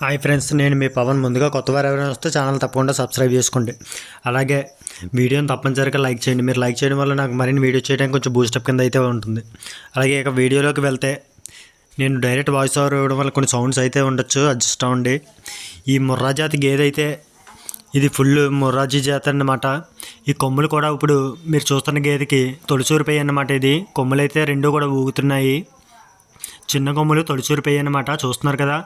Hi friends నేను మీ పవన్. ముందుగా కొత్త వారు ఎవరైనా వస్తే ఛానల్ తప్పకుండా సబ్స్క్రైబ్ చేసుకోండి. అలాగే వీడియోని తప్పనిసరిగా లైక్ చేయండి. మీరు లైక్ చేయడం వల్ల నాకు మరిన్ని వీడియో చేయడానికి కొంచెం బూస్టప్ కింద అయితే ఉంటుంది. అలాగే ఇక వీడియోలోకి వెళ్తే నేను డైరెక్ట్ వాయిస్ ఓవర్ ఇవ్వడం వల్ల కొన్ని సౌండ్స్ అయితే ఉండొచ్చు. అడ్జస్ట్ అవ్వండి ఈ ముర్రా జాతి గేదె అయితే ఇది ఫుల్ ముర్రాజీ జాతి అన్నమాట. ఈ కొమ్ములు కూడా ఇప్పుడు మీరు చూస్తున్న గేదెకి తొలిచూరిపోయాయి అన్నమాట ఇది. కొమ్ములైతే రెండు కూడా ఊగుతున్నాయి. చిన్న కొమ్ములు తొలిచూరిపోయి అన్నమాట చూస్తున్నారు కదా.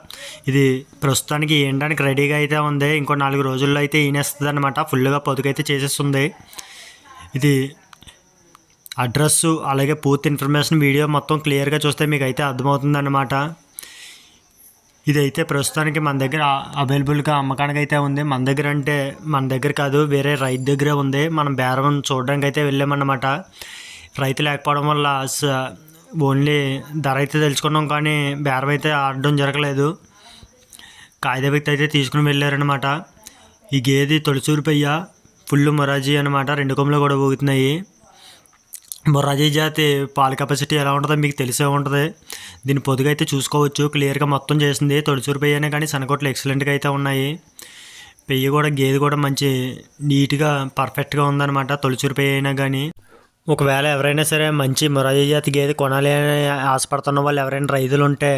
ఇది ప్రస్తుతానికి ఏండానికి రెడీగా అయితే ఉంది. ఇంకో నాలుగు రోజుల్లో అయితే ఈనేస్తుంది అనమాట ఫుల్గా పొదుకైతే చేసేస్తుంది. ఇది అడ్రస్ అలాగే పూర్తి ఇన్ఫర్మేషన్ వీడియో మొత్తం క్లియర్గా చూస్తే మీకు అయితే అర్థమవుతుంది అనమాట ఇదైతే ప్రస్తుతానికి మన దగ్గర అవైలబుల్గా అమ్మకానికి అయితే ఉంది. మన దగ్గర అంటే మన దగ్గర కాదు వేరే రైతు దగ్గరే ఉంది. మనం బేరం చూడడానికి అయితే వెళ్ళామన్నమాట. రైతు లేకపోవడం వల్ల స- ఓన్లీ ధర అయితే తెలుసుకున్నాం కానీ బేరం అయితే ఆడడం జరగలేదు. కాయిదా వ్యక్తి అయితే తీసుకుని వెళ్ళారనమాట ఈ గేది తొలిచూరు పెయ్య ఫుల్ మొరాజీ అనమాట రెండు కొమ్మలు కూడా ఊగుతున్నాయి. మొరాజీ జాతి పాల కెపాసిటీ ఎలా ఉంటుందో మీకు తెలిసే ఉంటుంది. దీని పొదుగు అయితే చూసుకోవచ్చు. క్లియర్గా మొత్తం చేసింది తొలిచూరు పెయ్యనే కానీ సనకొట్లు ఎక్సలెంట్గా అయితే ఉన్నాయి. పెయ్యి కూడా గేదె కూడా మంచి నీట్గా పర్ఫెక్ట్గా ఉందన్నమాట. తొలిచూరు పెయ్య అయినా కానీ. ఒకవేళ ఎవరైనా సరే మంచి మొరాజీ జాతి గేదె కొనాలి అని ఆశపడుతున్న వాళ్ళు ఎవరైనా రైతులు ఉంటే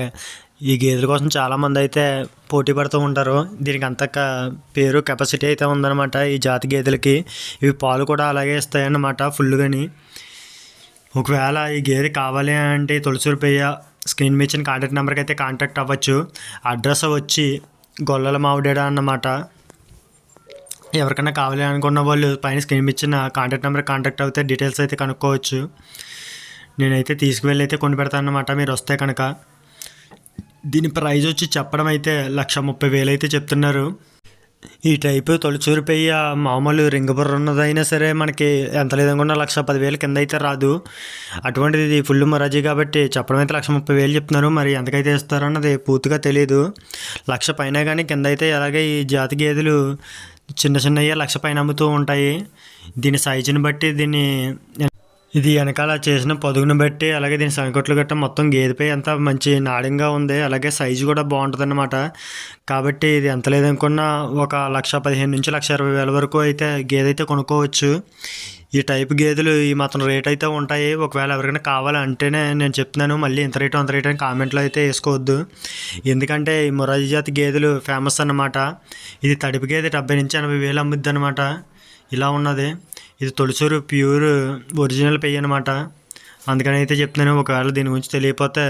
ఈ గేదెల కోసం చాలామంది అయితే పోటీ పడుతూ ఉంటారు. దీనికి అంత పేరు కెపాసిటీ అయితే ఉందన్నమాట ఈ జాతి గేదెలకి. ఇవి పాలు కూడా అలాగే ఇస్తాయన్నమాట ఫుల్గాని ఒకవేళ ఈ గేదె కావాలి అంటే తులసి రూపయ్య స్క్రీన్ మీద ఇచ్చిన కాంటాక్ట్ నెంబర్కి అయితే కాంటాక్ట్ అవ్వచ్చు. అడ్రస్ వచ్చి గొల్లల మావిడేడ అన్నమాట. ఎవరికైనా కావాలి అనుకున్న వాళ్ళు పైన స్క్రీన్ ఇచ్చిన కాంటాక్ట్ నెంబర్ కాంటాక్ట్ అవుతే డీటెయిల్స్ అయితే కనుక్కోవచ్చు. నేనైతే తీసుకువెళ్ళి అయితే కొని పెడతాను మీరు వస్తే కనుక. దీని ప్రైజ్ వచ్చి చెప్పడం అయితే లక్ష ముప్పై వేలు అయితే చెప్తున్నారు. ఈ టైపు తొలిచూరు పెయ్య మామూలు రింగ్ బుర్ర ఉన్నదైనా సరే మనకి ఎంత లేదనుకున్నా లక్ష పదివేలు కింద అయితే రాదు. అటువంటిది ఇది ఫుల్ మొరాజీ కాబట్టి చెప్పడం అయితే లక్ష ముప్పై వేలు చెప్తున్నారు. మరి ఎంతకైతే ఇస్తారో అన్నది పూర్తిగా తెలియదు లక్ష పైన కానీ కింద అయితే అలాగే ఈ జాతి గేదెలు చిన్న చిన్నవి లక్ష పైన అమ్ముతూ ఉంటాయి. దీని సైజుని బట్టి దీన్ని ఇది వెనకాల చేసిన పొదుగును బట్టి అలాగే దీని సనకొట్లు గట్ట మొత్తం గేదెపై అంత మంచి నాణ్యంగా ఉంది అలాగే సైజు కూడా బాగుంటుంది అనమాట కాబట్టి ఇది ఎంత లేదనుకున్నా ఒక లక్ష పదిహేను నుంచి లక్ష ఇరవై వేల వరకు అయితే గేదె అయితే కొనుక్కోవచ్చు. ఈ టైప్ గేదెలు ఈ మాత్రం రేట్ అయితే ఉంటాయి. ఒకవేళ ఎవరికైనా కావాలంటేనే నేను చెప్తున్నాను. మళ్ళీ ఇంత రేటు అంత రేటు అని కామెంట్లో అయితే వేసుకోవద్దు. ఎందుకంటే ఈ మొరాజీ జాతి గేదెలు ఫేమస్ అన్నమాట. ఇది తడిపి గేదె డెబ్బై నుంచి ఎనభై వేలు అమ్ముద్ది అనమాట ఇలా ఉన్నది. ఇది తొలిసూరు ప్యూర్ ఒరిజినల్ పెయ్యి అనమాట అందుకని అయితే చెప్తున్నాను ఒకవేళ దీని గురించి తెలియకపోతే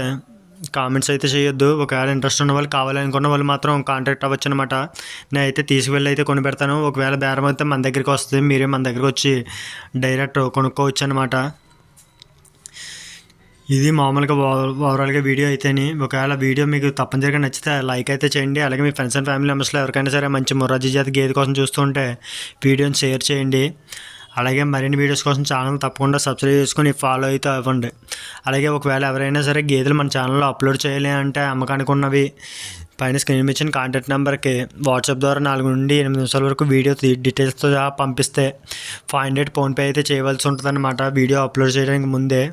కామెంట్స్ అయితే చేయొద్దు. ఒకవేళ ఇంట్రెస్ట్ ఉన్న వాళ్ళు కావాలనుకున్న వాళ్ళు మాత్రం కాంటాక్ట్ అవ్వచ్చు అనమాట నేను అయితే తీసుకువెళ్ళి అయితే కొని పెడతాను ఒకవేళ బేరం అయితే మన దగ్గరికి వస్తుంది. మీరే మన దగ్గరికి వచ్చి డైరెక్ట్ కొనుక్కోవచ్చు అనమాట ఇది మామూలుగా ఓవరాల్గా వీడియో అయితేని. ఒకవేళ వీడియో మీకు తప్పనిసరిగా నచ్చితే లైక్ అయితే చేయండి. అలాగే మీ ఫ్రెండ్స్ అండ్ ఫ్యామిలీ మెంబర్స్లో ఎవరికైనా సరే మంచి మొరాజీ జాతి గేదె కోసం చూస్తుంటే వీడియోని షేర్ చేయండి. అలాగే మరిన్ని వీడియోస్ కోసం ఛానల్ తప్పకుండా సబ్స్క్రైబ్ చేసుకొని ఫాలో అయితే అవ్వండి. అలాగే ఒకవేళ ఎవరైనా సరే గేదెలు మన ఛానల్లో అప్లోడ్ చేయాలి అంటే అమ్మకానికి ఉన్నవి పైన స్క్రీన్ ఇచ్చిన కాంటాక్ట్ నెంబర్కి వాట్సాప్ ద్వారా నాలుగు నుండి ఎనిమిది నిమిషాల వరకు వీడియో డీటెయిల్స్తో పంపిస్తే ఫైవ్ హండ్రెడ్ ఫోన్పే అయితే చేయవలసి ఉంటుందన్నమాట. వీడియో అప్లోడ్ చేయడానికి ముందే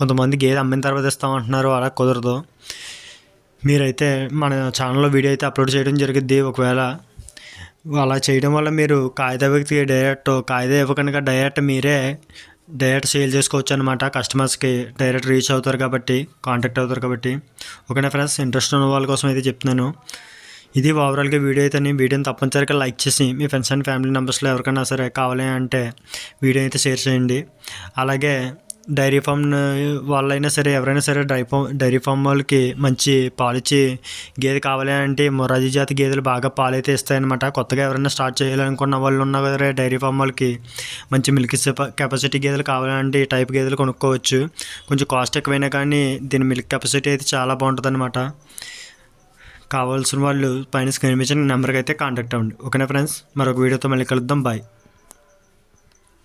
కొంతమంది గేదె అమ్మిన తర్వాత ఇస్తామంటున్నారు అలా కుదరదు. మీరైతే మన ఛానల్లో వీడియో అయితే అప్లోడ్ చేయడం జరుగుద్ది. ఒకవేళ అలా చేయడం వల్ల మీరు కాగిత వ్యక్తికి డైరెక్ట్ కాగితం ఇవ్వకుండా డైరెక్ట్ మీరే డైరెక్ట్ సేల్ చేసుకోవచ్చు అనమాట కస్టమర్స్కి డైరెక్ట్ రీచ్ అవుతారు కాబట్టి కాంటాక్ట్ అవుతారు కాబట్టి. ఓకేనా ఫ్రెండ్స్ ఇంట్రెస్ట్ ఉన్న వాళ్ళ కోసం అయితే చెప్తున్నాను. ఇది ఓవరాల్గా వీడియో అయితే వీడియోని తప్పనిసరిగా లైక్ చేసి మీ ఫ్రెండ్స్ అండ్ ఫ్యామిలీ మెంబర్స్లో ఎవరికైనా సరే కావాలి అంటే వీడియో అయితే షేర్ చేయండి. అలాగే డైరీ ఫామ్ వాళ్ళైనా సరే ఎవరైనా సరే డైరీ ఫామ్ డైరీ ఫామ్ వాళ్ళకి మంచి పాలిచ్చే గేదె కావాలి అంటే మొరాజీ జాతి గేదెలు బాగా పాలైతే ఇస్తాయన్నమాట. కొత్తగా ఎవరైనా స్టార్ట్ చేయాలనుకున్న వాళ్ళు ఉన్నా కదా డైరీ ఫామ్ వాళ్ళకి మంచి మిల్క్ కెపాసిటీ గేదెలు కావాలంటే ఈ టైప్ గేదెలు కొనుక్కోవచ్చు. కొంచెం కాస్ట్ ఎక్కువైనా కానీ దీని మిల్క్ కెపాసిటీ అయితే చాలా బాగుంటుంది కావాల్సిన వాళ్ళు పైన స్క్రీన్ మీద నెంబర్కి అయితే కాంటాక్ట్ అవ్వండి. ఓకేనా ఫ్రెండ్స్? మరొక వీడియోతో మళ్ళీ కలుద్దాం. బాయ్.